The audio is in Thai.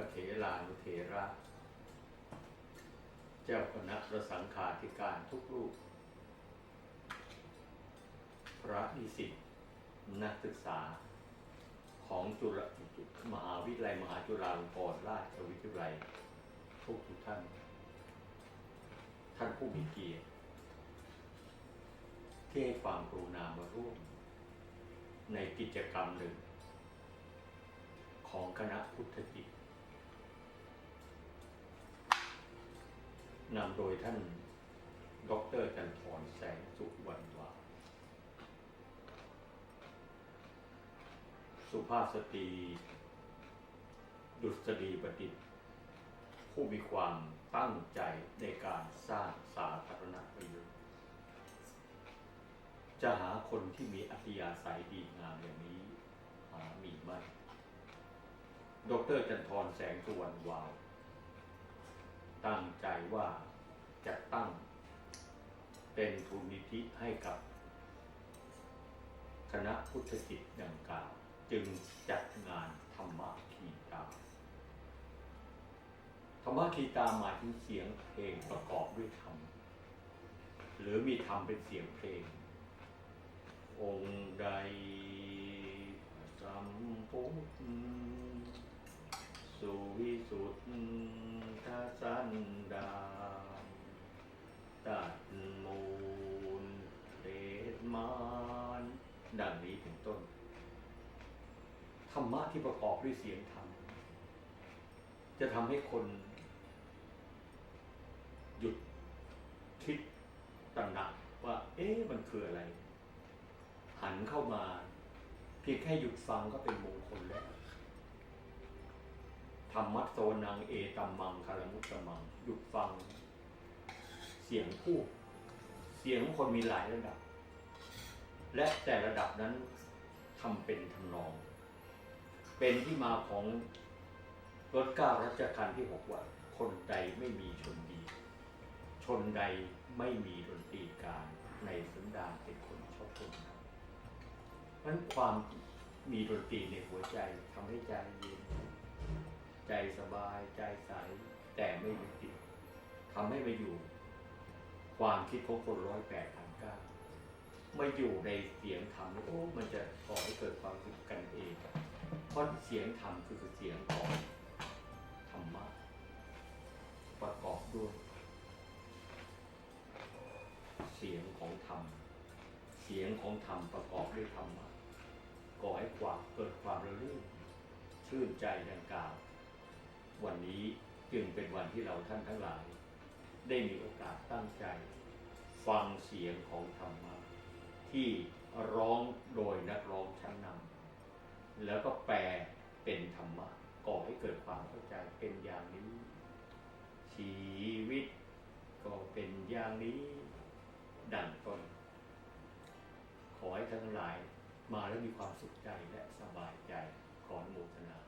ระเถรานุเถระ เจ้าคณะประสังฆาธิการทุกรูป พระนิสิตนักศึกษาของจุฬามหาวิทยาลัยมหาจุฬาลงกรณราชวิทยาลัยทุกทุกท่าน ท่านผู้มีเกียรติที่ให้ความกรุณามาร่วม ในกิจกรรมหนึ่งของคณะพุทธกิจ นำโดยท่าน ดรจันทร์แสงสุวรรณวาสุภาพสตรี ดุษฎีบัณฑิตผู้มีความตั้งใจในการสร้างสาธารณประโยชน์จะหาคนที่มีอัธยาศัยดีงามอย่างนี้หามีไหมดรจันทร์แสงสุวรรณวาว ตั้งใจว่าจะตั้งเป็นทุนนิธิให้กับ คณะพุทธกิจดังกล่าว จึงจัดงานธรรมคีตาธรรมคีตาหมายถึงเสียงเพลงประกอบด้วยธรรมหรือมีธรรมเป็นเสียงเพลง องค์ใดสัมพุทธสุวิสุทธ สันดานตัดมูลเดชมานดังนี้เป็นต้น ธรรมะที่ประกอบด้วยเสียงธรรม จะทำให้คน หยุดคิดตระหนักว่า เอ๊ะมันคืออะไร หันเข้ามา เพียงแค่หยุดฟังก็เป็น ธรรมัสโซนังเอตัมมังคารมุตตมังหยุดฟัง เสียงพูดเสียงของคนมีหลายระดับ และแต่ระดับนั้นทำเป็นทำนอง เป็นที่มาของรถเก้ารัชกาลที่หกว่าคนใดไม่มีชนดี ชนใดไม่มีดนตรีการในสันดานเป็นคนชอบคนนั้นนั้นความมีดนตรีในหัวใจทำให้ใจเย็น ใจสบายใจใส แต่ไม่ยึดติดทำให้มาอยู่ ความคิดของคนร้อยแปดพันเก้ามาอยู่ในเสียงธรรมโอ้มันจะก่อให้เกิดความรู้สึกกันเองเพราะเสียงธรรมคือเสียงของธรรมะประกอบด้วย เสียงของธรรม เสียงของธรรมประกอบด้วยธรรมะก่อให้ความเกิดความระลื่นชื่นใจดังกล่าว วันนี้จึงเป็นวันที่เราท่านทั้งหลาย ได้มีโอกาสตั้งใจ ฟังเสียงของธรรมะที่ร้องโดยนักร้องชั้นนำแล้วก็แปลเป็นธรรมะก่อให้เกิดความเข้าใจเป็นอย่างนี้ ชีวิตก็เป็นอย่างนี้ดังต้นขอให้ทั้งหลายมาแล้วมีความสุขใจและสบายใจขออนุโมทนา